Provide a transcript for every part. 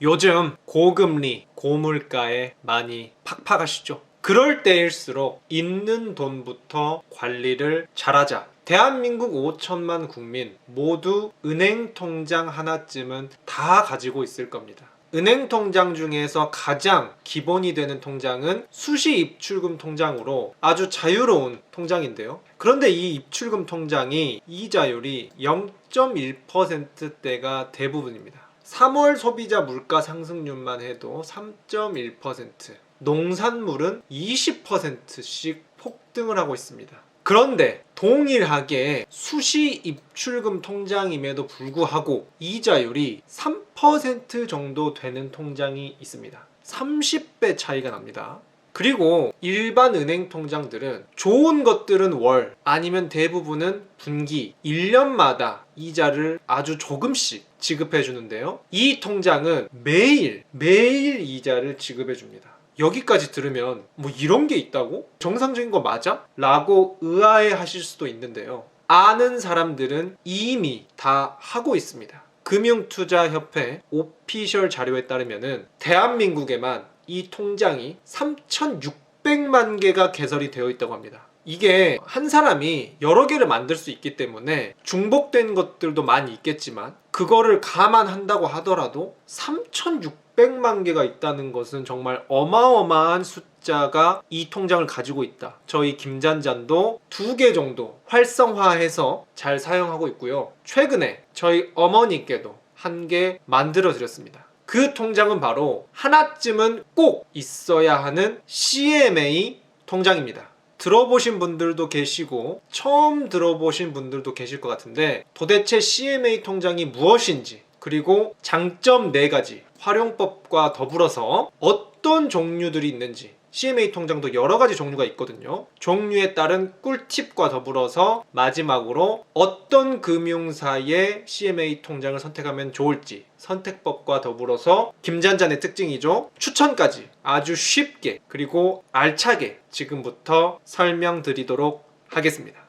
요즘 고금리, 고물가에 많이 팍팍하시죠? 그럴 때일수록 있는 돈부터 관리를 잘하자. 대한민국 5천만 국민 모두 은행 통장 하나쯤은 다 가지고 있을 겁니다. 은행 통장 중에서 가장 기본이 되는 통장은 수시 입출금 통장으로 아주 자유로운 통장인데요. 그런데 이 입출금 통장이 이자율이 0.1%대가 대부분입니다. 3월 소비자 물가 상승률만 해도 3.1%, 농산물은 20%씩 폭등을 하고 있습니다. 그런데 동일하게 수시 입출금 통장임에도 불구하고 이자율이 3% 정도 되는 통장이 있습니다. 30배 차이가 납니다. 그리고 일반 은행 통장들은 좋은 것들은 월 아니면 대부분은 분기 1년마다 이자를 아주 조금씩 지급해 주는데요. 이 통장은 매일 매일 이자를 지급해 줍니다. 여기까지 들으면 뭐 이런 게 있다고? 정상적인 거 맞아? 라고 의아해 하실 수도 있는데요. 아는 사람들은 이미 다 하고 있습니다. 금융투자협회 오피셜 자료에 따르면은 대한민국에만 이 통장이 3,600만 개가 개설이 되어 있다고 합니다. 이게 한 사람이 여러 개를 만들 수 있기 때문에 중복된 것들도 많이 있겠지만 그거를 감안한다고 하더라도 3,600만 개가 있다는 것은 정말 어마어마한 숫자가 이 통장을 가지고 있다. 저희 김잔잔도 두 개 정도 활성화해서 잘 사용하고 있고요. 최근에 저희 어머니께도 한 개 만들어 드렸습니다. 그 통장은 바로 하나쯤은 꼭 있어야 하는 CMA 통장입니다. 들어보신 분들도 계시고 처음 들어보신 분들도 계실 것 같은데 도대체 CMA 통장이 무엇인지 그리고 장점 4가지 활용법과 더불어서 어떤 종류들이 있는지 CMA 통장도 여러 가지 종류가 있거든요. 종류에 따른 꿀팁과 더불어서 마지막으로 어떤 금융사의 CMA 통장을 선택하면 좋을지 선택법과 더불어서 김잔잔의 특징이죠. 추천까지 아주 쉽게 그리고 알차게 지금부터 설명드리도록 하겠습니다.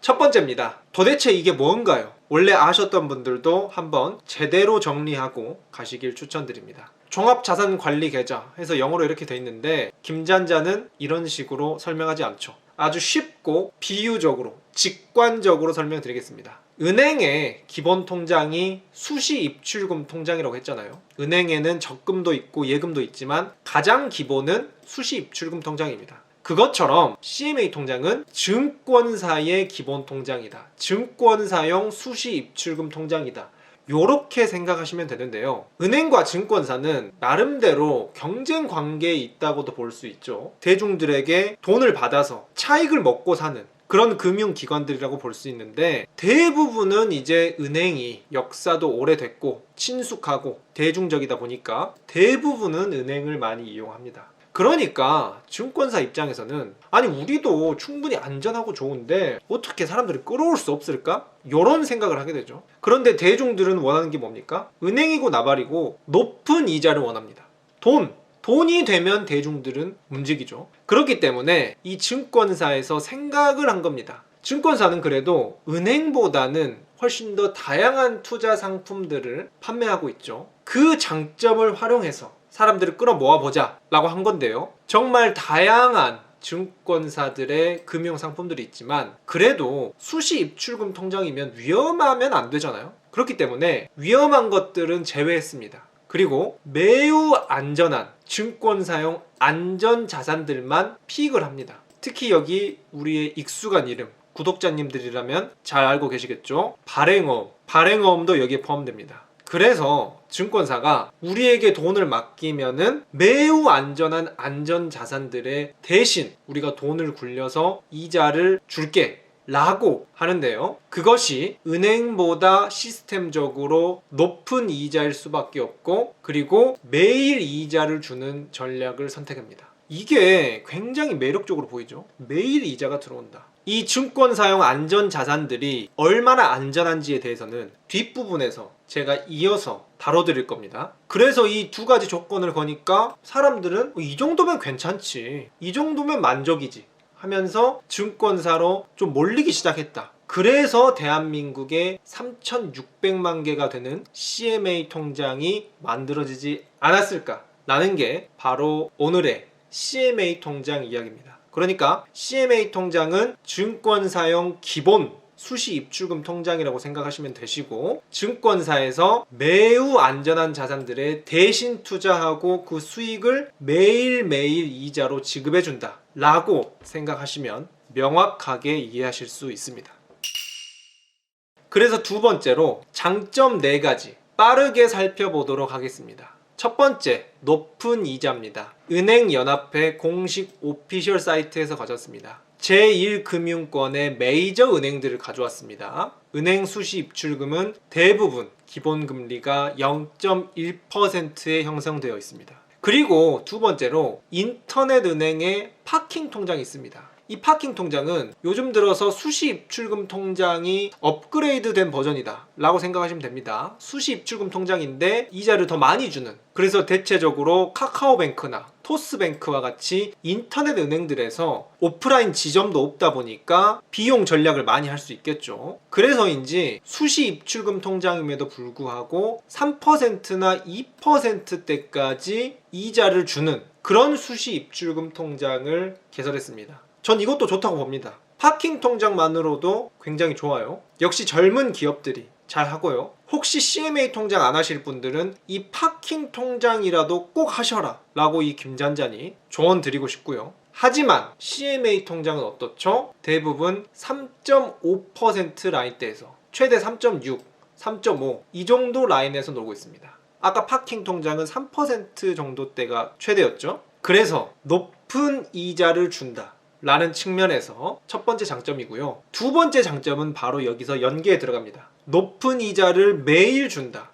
첫 번째입니다. 도대체 이게 뭔가요? 원래 아셨던 분들도 한번 제대로 정리하고 가시길 추천드립니다. 종합자산관리 계좌 해서 영어로 이렇게 돼 있는데 김잔자는 이런 식으로 설명하지 않죠. 아주 쉽고 비유적으로 직관적으로 설명드리겠습니다. 은행의 기본 통장이 수시 입출금 통장이라고 했잖아요. 은행에는 적금도 있고 예금도 있지만 가장 기본은 수시 입출금 통장입니다. 그것처럼 CMA 통장은 증권사의 기본 통장이다. 증권사용 수시 입출금 통장이다. 요렇게 생각하시면 되는데요. 은행과 증권사는 나름대로 경쟁 관계에 있다고도 볼 수 있죠. 대중들에게 돈을 받아서 차익을 먹고 사는 그런 금융기관들이라고 볼 수 있는데 대부분은 이제 은행이 역사도 오래됐고 친숙하고 대중적이다 보니까 대부분은 은행을 많이 이용합니다. 그러니까 증권사 입장에서는 아니 우리도 충분히 안전하고 좋은데 어떻게 사람들이 끌어올 수 없을까? 이런 생각을 하게 되죠. 그런데 대중들은 원하는 게 뭡니까? 은행이고 나발이고 높은 이자를 원합니다. 돈 돈이 되면 대중들은 움직이죠. 그렇기 때문에 이 증권사에서 생각을 한 겁니다. 증권사는 그래도 은행보다는 훨씬 더 다양한 투자 상품들을 판매하고 있죠. 그 장점을 활용해서 사람들을 끌어모아 보자 라고 한 건데요. 정말 다양한 증권사들의 금융 상품들이 있지만 그래도 수시 입출금 통장이면 위험하면 안 되잖아요. 그렇기 때문에 위험한 것들은 제외했습니다. 그리고 매우 안전한 증권 사용 안전 자산들만 픽을 합니다. 특히 여기 우리의 익숙한 이름 구독자님들이라면 잘 알고 계시겠죠? 발행어음, 발행어음도 여기에 포함됩니다. 그래서 증권사가 우리에게 돈을 맡기면은 매우 안전한 안전 자산들의 대신 우리가 돈을 굴려서 이자를 줄게 라고 하는데요. 그것이 은행보다 시스템적으로 높은 이자일 수밖에 없고 그리고 매일 이자를 주는 전략을 선택합니다. 이게 굉장히 매력적으로 보이죠. 매일 이자가 들어온다. 이 증권 사용 안전 자산들이 얼마나 안전한지에 대해서는 뒷부분에서 제가 이어서 다뤄드릴 겁니다. 그래서 이 두 가지 조건을 거니까 사람들은 어, 이 정도면 괜찮지. 이 정도면 만족이지. 하면서 증권사로 좀 몰리기 시작했다. 그래서 대한민국에 3,600만 개가 되는 CMA 통장이 만들어지지 않았을까 라는 게 바로 오늘의 CMA 통장 이야기입니다. 그러니까 CMA 통장은 증권사용 기본 수시 입출금 통장이라고 생각하시면 되시고 증권사에서 매우 안전한 자산들에 대신 투자하고 그 수익을 매일매일 이자로 지급해 준다 라고 생각하시면 명확하게 이해하실 수 있습니다. 그래서 두 번째로 장점 네 가지 빠르게 살펴보도록 하겠습니다. 첫 번째, 높은 이자입니다. 은행연합회 공식 오피셜 사이트에서 가졌습니다. 제1금융권의 메이저 은행들을 가져왔습니다. 은행 수시 입출금은 대부분 기본금리가 0.1%에 형성되어 있습니다. 그리고 두 번째로 인터넷 은행의 파킹 통장이 있습니다. 이 파킹 통장은 요즘 들어서 수시 입출금 통장이 업그레이드 된 버전이다 라고 생각하시면 됩니다. 수시 입출금 통장인데 이자를 더 많이 주는 그래서 대체적으로 카카오뱅크나 토스뱅크와 같이 인터넷 은행들에서 오프라인 지점도 없다 보니까 비용 전략을 많이 할 수 있겠죠. 그래서인지 수시 입출금 통장임에도 불구하고 3%나 2%대까지 이자를 주는 그런 수시 입출금 통장을 개설했습니다. 전 이것도 좋다고 봅니다. 파킹 통장만으로도 굉장히 좋아요. 역시 젊은 기업들이 잘 하고요. 혹시 CMA 통장 안 하실 분들은 이 파킹 통장이라도 꼭 하셔라 라고 이 김잔잔이 조언 드리고 싶고요. 하지만 CMA 통장은 어떻죠? 대부분 3.5% 라인대에서 최대 3.6, 3.5 이 정도 라인에서 놀고 있습니다. 아까 파킹 통장은 3% 정도대가 최대였죠. 그래서 높은 이자를 준다. 라는 측면에서 첫 번째 장점이고요. 두 번째 장점은 바로 여기서 연계에 들어갑니다. 높은 이자를 매일 준다.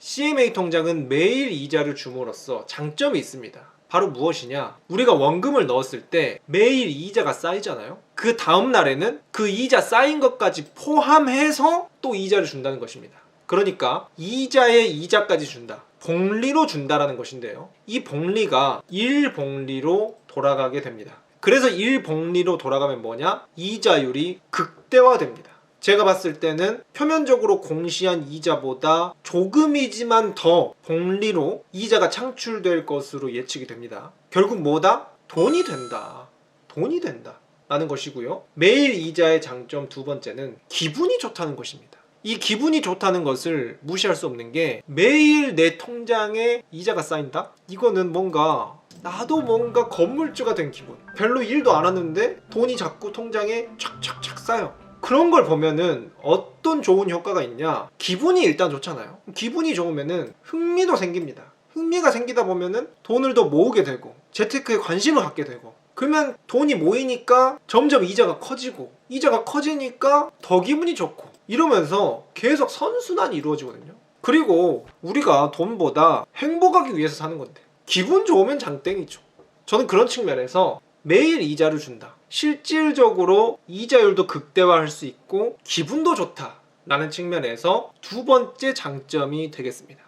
CMA 통장은 매일 이자를 줌으로써 장점이 있습니다. 바로 무엇이냐? 우리가 원금을 넣었을 때 매일 이자가 쌓이잖아요? 그 다음 날에는 그 이자 쌓인 것까지 포함해서 또 이자를 준다는 것입니다. 그러니까 이자에 이자까지 준다. 복리로 준다라는 것인데요. 이 복리가 일복리로 돌아가게 됩니다. 그래서 일복리로 돌아가면 뭐냐? 이자율이 극대화됩니다. 제가 봤을 때는 표면적으로 공시한 이자보다 조금이지만 더 복리로 이자가 창출될 것으로 예측이 됩니다. 결국 뭐다? 돈이 된다. 돈이 된다. 라는 것이고요. 매일 이자의 장점 두 번째는 기분이 좋다는 것입니다. 이 기분이 좋다는 것을 무시할 수 없는 게 매일 내 통장에 이자가 쌓인다? 이거는 뭔가 나도 뭔가 건물주가 된 기분. 별로 일도 안 하는데 돈이 자꾸 통장에 촥촥촥 쌓여. 그런 걸 보면은 어떤 좋은 효과가 있냐? 기분이 일단 좋잖아요. 기분이 좋으면은 흥미도 생깁니다. 흥미가 생기다 보면은 돈을 더 모으게 되고 재테크에 관심을 갖게 되고 그러면 돈이 모이니까 점점 이자가 커지고 이자가 커지니까 더 기분이 좋고 이러면서 계속 선순환이 이루어지거든요. 그리고 우리가 돈보다 행복하기 위해서 사는 건데 기분 좋으면 장땡이죠. 저는 그런 측면에서 매일 이자를 준다. 실질적으로 이자율도 극대화할 수 있고 기분도 좋다라는 측면에서 두 번째 장점이 되겠습니다.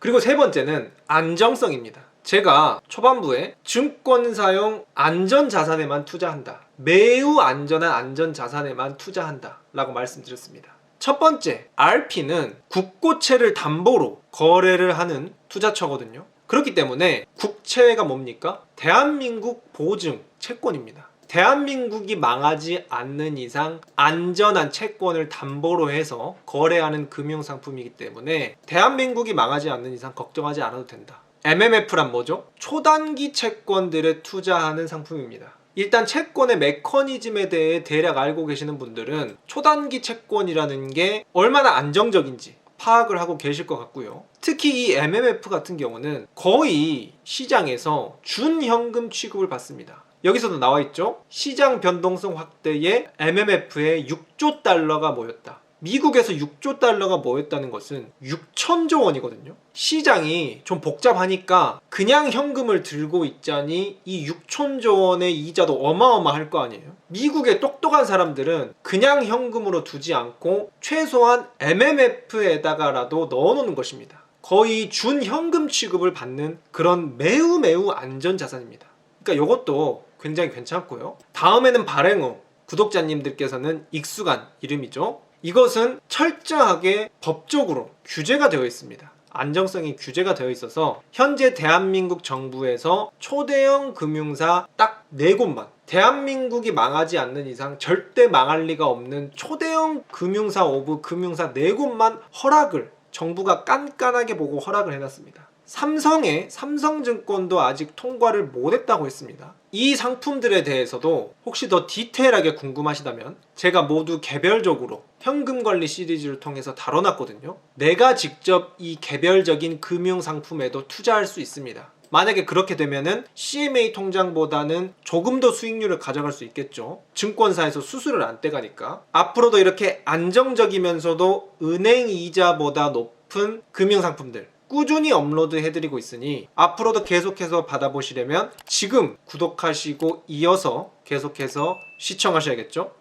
그리고 세 번째는 안정성입니다. 제가 초반부에 증권 사용 안전 자산에만 투자한다. 매우 안전한 안전 자산에만 투자한다. 라고 말씀드렸습니다. 첫 번째, RP는 국고채를 담보로 거래를 하는 투자처거든요. 그렇기 때문에 국채가 뭡니까? 대한민국 보증 채권입니다. 대한민국이 망하지 않는 이상 안전한 채권을 담보로 해서 거래하는 금융상품이기 때문에 대한민국이 망하지 않는 이상 걱정하지 않아도 된다. MMF란 뭐죠? 초단기 채권들에 투자하는 상품입니다. 일단 채권의 메커니즘에 대해 대략 알고 계시는 분들은 초단기 채권이라는 게 얼마나 안정적인지 파악을 하고 계실 것 같고요. 특히 이 MMF 같은 경우는 거의 시장에서 준현금 취급을 받습니다. 여기서도 나와 있죠. 시장 변동성 확대에 MMF에 6조 달러가 모였다. 미국에서 6조 달러가 모였다는 것은 6천조 원이거든요. 시장이 좀 복잡하니까 그냥 현금을 들고 있자니 이 6천조 원의 이자도 어마어마할 거 아니에요. 미국의 똑똑한 사람들은 그냥 현금으로 두지 않고 최소한 MMF에다가라도 넣어놓는 것입니다. 거의 준현금 취급을 받는 그런 매우 매우 안전 자산입니다. 그러니까 이것도 굉장히 괜찮고요. 다음에는 발행후 구독자님들께서는 익숙한 이름이죠. 이것은 철저하게 법적으로 규제가 되어 있습니다. 안정성이 규제가 되어 있어서 현재 대한민국 정부에서 초대형 금융사 딱 네 곳만 대한민국이 망하지 않는 이상 절대 망할 리가 없는 초대형 금융사 오브 금융사 네 곳만 허락을 정부가 깐깐하게 보고 허락을 해놨습니다. 삼성의 삼성증권도 아직 통과를 못했다고 했습니다. 이 상품들에 대해서도 혹시 더 디테일하게 궁금하시다면 제가 모두 개별적으로 현금 관리 시리즈를 통해서 다뤄놨거든요. 내가 직접 이 개별적인 금융 상품에도 투자할 수 있습니다. 만약에 그렇게 되면은 CMA 통장보다는 조금 더 수익률을 가져갈 수 있겠죠. 증권사에서 수수료를 안 떼가니까. 앞으로도 이렇게 안정적이면서도 은행 이자보다 높은 금융 상품들 꾸준히 업로드 해드리고 있으니 앞으로도 계속해서 받아보시려면 지금 구독하시고 이어서 계속해서 시청하셔야겠죠?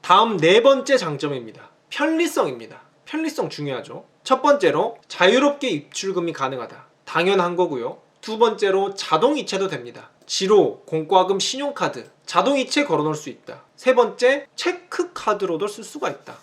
다음 네 번째 장점입니다. 편리성입니다. 편리성 중요하죠. 첫 번째로 자유롭게 입출금이 가능하다. 당연한 거고요. 두 번째로 자동 이체도 됩니다. 지로, 공과금, 신용카드, 자동 이체 걸어 놓을 수 있다. 세 번째, 체크카드로도 쓸 수가 있다.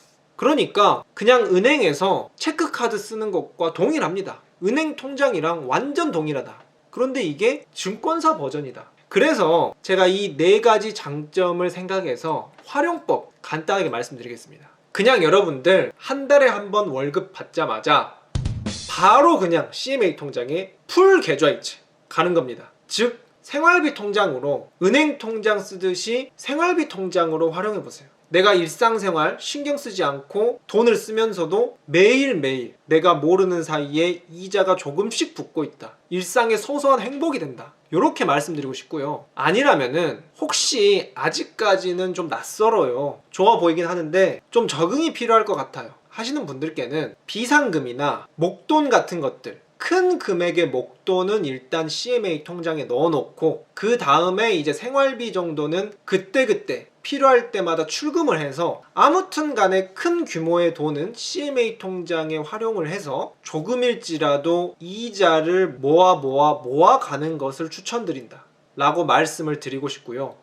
그러니까 그냥 은행에서 체크카드 쓰는 것과 동일합니다. 은행 통장이랑 완전 동일하다. 그런데 이게 증권사 버전이다. 그래서 제가 이 네 가지 장점을 생각해서 활용법 간단하게 말씀드리겠습니다. 그냥 여러분들 한 달에 한 번 월급 받자마자 바로 그냥 CMA 통장에 풀 계좌이체 가는 겁니다. 즉 생활비 통장으로 은행 통장 쓰듯이 생활비 통장으로 활용해 보세요. 내가 일상생활 신경 쓰지 않고 돈을 쓰면서도 매일매일 내가 모르는 사이에 이자가 조금씩 붙고 있다. 일상의 소소한 행복이 된다. 이렇게 말씀드리고 싶고요. 아니라면은 혹시 아직까지는 좀 낯설어요. 좋아 보이긴 하는데 좀 적응이 필요할 것 같아요. 하시는 분들께는 비상금이나 목돈 같은 것들 큰 금액의 목돈은 일단 CMA 통장에 넣어놓고 그 다음에 이제 생활비 정도는 그때그때 필요할 때마다 출금을 해서 아무튼 간에 큰 규모의 돈은 CMA 통장에 활용을 해서 조금일지라도 이자를 모아 모아 모아 가는 것을 추천드린다. 라고 말씀을 드리고 싶고요.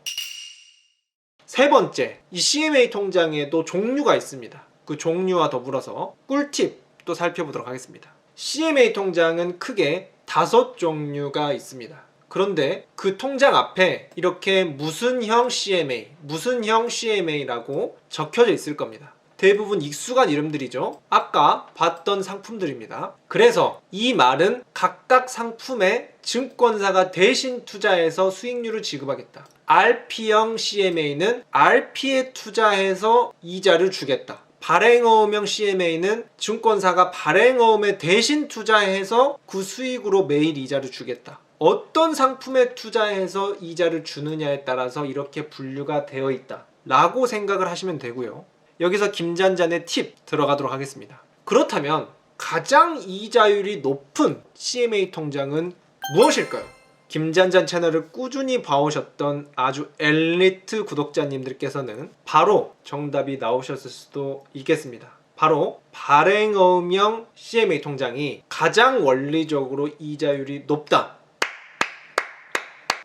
세 번째, 이 CMA 통장에도 종류가 있습니다. 그 종류와 더불어서 꿀팁도 살펴보도록 하겠습니다. CMA 통장은 크게 다섯 종류가 있습니다. 그런데 그 통장 앞에 이렇게 무슨 형 CMA, 무슨 형 CMA라고 적혀져 있을 겁니다. 대부분 익숙한 이름들이죠. 아까 봤던 상품들입니다. 그래서 이 말은 각각 상품에 증권사가 대신 투자해서 수익률을 지급하겠다. RP형 CMA는 RP에 투자해서 이자를 주겠다. 발행어음형 CMA는 증권사가 발행어음에 대신 투자해서 그 수익으로 매일 이자를 주겠다. 어떤 상품에 투자해서 이자를 주느냐에 따라서 이렇게 분류가 되어 있다. 라고 생각을 하시면 되고요. 여기서 김잔잔의 팁 들어가도록 하겠습니다. 그렇다면 가장 이자율이 높은 CMA 통장은 무엇일까요? 김잔잔 채널을 꾸준히 봐오셨던 아주 엘리트 구독자님들께서는 바로 정답이 나오셨을 수도 있겠습니다. 바로 발행어음형 CMA 통장이 가장 원리적으로 이자율이 높다.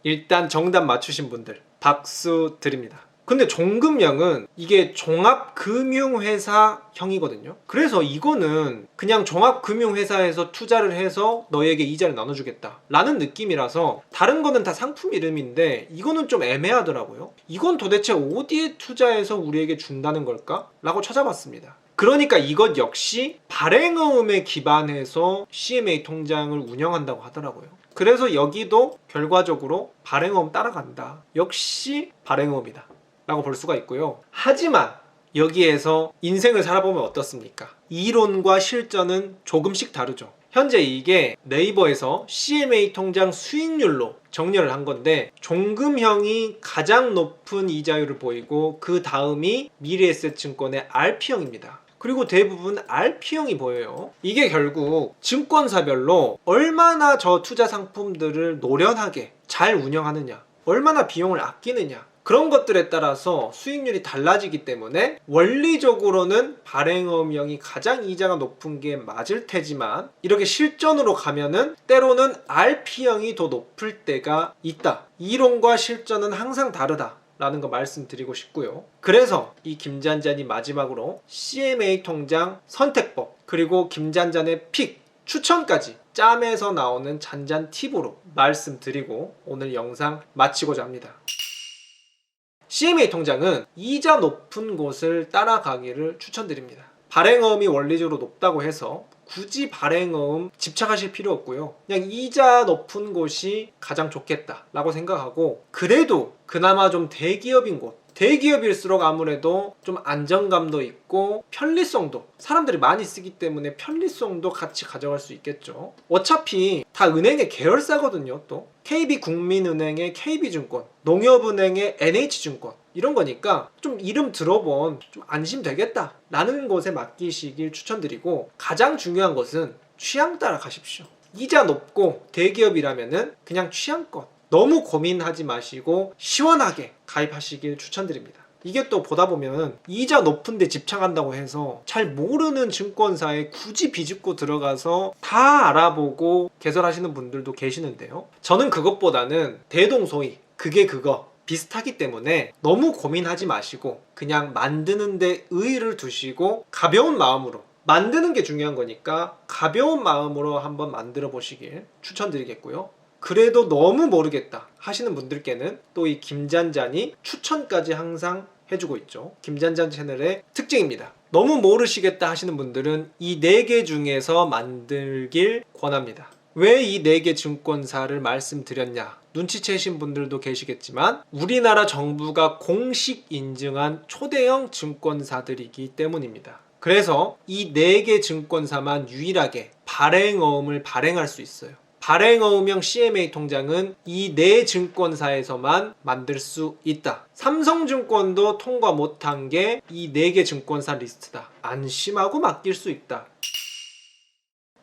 일단 정답 맞추신 분들 박수 드립니다. 근데 종금형은 이게 종합금융회사형이거든요. 그래서 이거는 그냥 종합금융회사에서 투자를 해서 너에게 이자를 나눠주겠다. 라는 느낌이라서 다른 거는 다 상품 이름인데 이거는 좀 애매하더라고요. 이건 도대체 어디에 투자해서 우리에게 준다는 걸까? 라고 찾아봤습니다. 그러니까 이것 역시 발행어음에 기반해서 CMA 통장을 운영한다고 하더라고요. 그래서 여기도 결과적으로 발행어음 따라간다. 역시 발행어음이다. 라고 볼 수가 있고요. 하지만 여기에서 인생을 살아보면 어떻습니까? 이론과 실전은 조금씩 다르죠. 현재 이게 네이버에서 CMA 통장 수익률로 정렬을 한 건데 종금형이 가장 높은 이자율을 보이고 그 다음이 미래에셋증권의 RP형입니다. 그리고 대부분 RP형이 보여요. 이게 결국 증권사별로 얼마나 저 투자 상품들을 노련하게 잘 운영하느냐, 얼마나 비용을 아끼느냐, 그런 것들에 따라서 수익률이 달라지기 때문에 원리적으로는 발행어음형이 가장 이자가 높은 게 맞을 테지만 이렇게 실전으로 가면은 때로는 RP형이 더 높을 때가 있다. 이론과 실전은 항상 다르다. 라는 거 말씀드리고 싶고요. 그래서 이 김잔잔이 마지막으로 CMA 통장 선택법 그리고 김잔잔의 픽 추천까지 짬에서 나오는 잔잔 팁으로 말씀드리고 오늘 영상 마치고자 합니다. CMA 통장은 이자 높은 곳을 따라가기를 추천드립니다. 발행어음이 원리적으로 높다고 해서 굳이 발행어음 집착하실 필요 없고요. 그냥 이자 높은 곳이 가장 좋겠다라고 생각하고 그래도 그나마 좀 대기업인 곳 대기업일수록 아무래도 좀 안정감도 있고 편리성도 사람들이 많이 쓰기 때문에 편리성도 같이 가져갈 수 있겠죠. 어차피 다 은행의 계열사거든요. 또 KB국민은행의 KB증권, 농협은행의 NH증권 이런 거니까 좀 이름 들어본 좀 안심되겠다라는 곳에 맡기시길 추천드리고 가장 중요한 것은 취향 따라 가십시오. 이자 높고 대기업이라면은 그냥 취향껏 너무 고민하지 마시고 시원하게 가입하시길 추천드립니다. 이게 또 보다 보면 이자 높은데 집착한다고 해서 잘 모르는 증권사에 굳이 비집고 들어가서 다 알아보고 개설하시는 분들도 계시는데요. 저는 그것보다는 대동소이 그게 그거 비슷하기 때문에 너무 고민하지 마시고 그냥 만드는데 의의를 두시고 가벼운 마음으로 만드는 게 중요한 거니까 가벼운 마음으로 한번 만들어 보시길 추천드리겠고요. 그래도 너무 모르겠다 하시는 분들께는 또 이 김잔잔이 추천까지 항상 해주고 있죠. 김잔잔 채널의 특징입니다. 너무 모르시겠다 하시는 분들은 이 네 개 중에서 만들길 권합니다. 왜 이 네 개 증권사를 말씀드렸냐? 눈치채신 분들도 계시겠지만 우리나라 정부가 공식 인증한 초대형 증권사들이기 때문입니다. 그래서 이 네 개 증권사만 유일하게 발행어음을 발행할 수 있어요. 발행어음형 CMA 통장은 이 네 증권사에서만 만들 수 있다. 삼성증권도 통과 못한 게 이 네 개 증권사 리스트다. 안심하고 맡길 수 있다.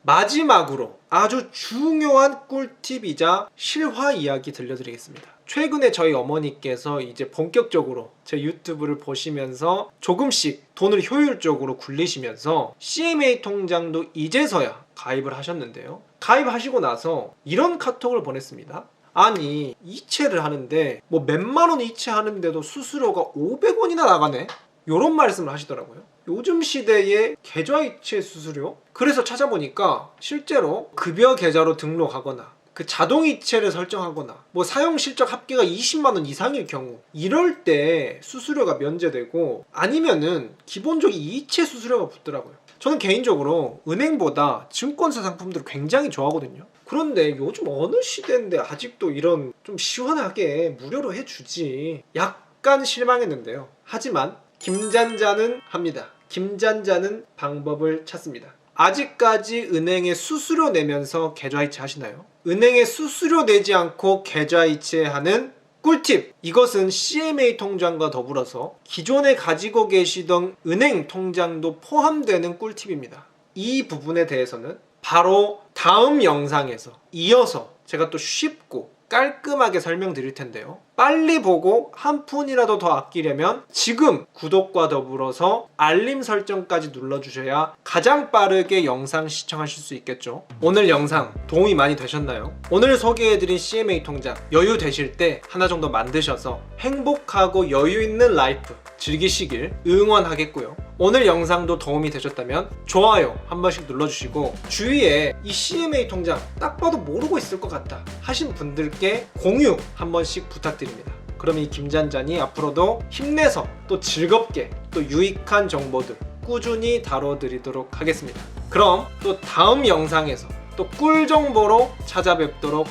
마지막으로 아주 중요한 꿀팁이자 실화 이야기 들려드리겠습니다. 최근에 저희 어머니께서 이제 본격적으로 제 유튜브를 보시면서 조금씩 돈을 효율적으로 굴리시면서 CMA 통장도 이제서야 가입을 하셨는데요. 가입하시고 나서 이런 카톡을 보냈습니다. 아니 이체를 하는데 뭐 몇만 원 이체하는데도 수수료가 500원이나 나가네. 요런 말씀을 하시더라고요. 요즘 시대의 계좌 이체 수수료? 그래서 찾아보니까 실제로 급여 계좌로 등록하거나 그 자동 이체를 설정하거나 뭐 사용 실적 합계가 20만 원 이상일 경우 이럴 때 수수료가 면제되고 아니면은 기본적인 이체 수수료가 붙더라고요. 저는 개인적으로 은행보다 증권사 상품들을 굉장히 좋아하거든요. 그런데 요즘 어느 시대인데 아직도 이런 좀 시원하게 무료로 해주지. 약간 실망했는데요. 하지만 김잔자는 합니다. 김잔자는 방법을 찾습니다. 아직까지 은행에 수수료 내면서 계좌이체 하시나요? 은행에 수수료 내지 않고 계좌이체 하는 꿀팁! 이것은 CMA 통장과 더불어서 기존에 가지고 계시던 은행 통장도 포함되는 꿀팁입니다. 이 부분에 대해서는 바로 다음 영상에서 이어서 제가 또 쉽고 깔끔하게 설명드릴 텐데요. 빨리 보고 한 푼이라도 더 아끼려면 지금 구독과 더불어서 알림 설정까지 눌러주셔야 가장 빠르게 영상 시청하실 수 있겠죠. 오늘 영상 도움이 많이 되셨나요? 오늘 소개해드린 CMA 통장 여유 되실 때 하나 정도 만드셔서 행복하고 여유 있는 라이프 즐기시길 응원하겠고요. 오늘 영상도 도움이 되셨다면 좋아요 한 번씩 눌러주시고 주위에 이 CMA 통장 딱 봐도 모르고 있을 것 같다 하신 분들께 공유 한 번씩 부탁드립니다. 그럼 이 김잔잔이 앞으로도 힘내서 또 즐겁게 또 유익한 정보들 꾸준히 다뤄드리도록 하겠습니다. 그럼 또 다음 영상에서 또 꿀 정보로 찾아뵙도록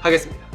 하겠습니다.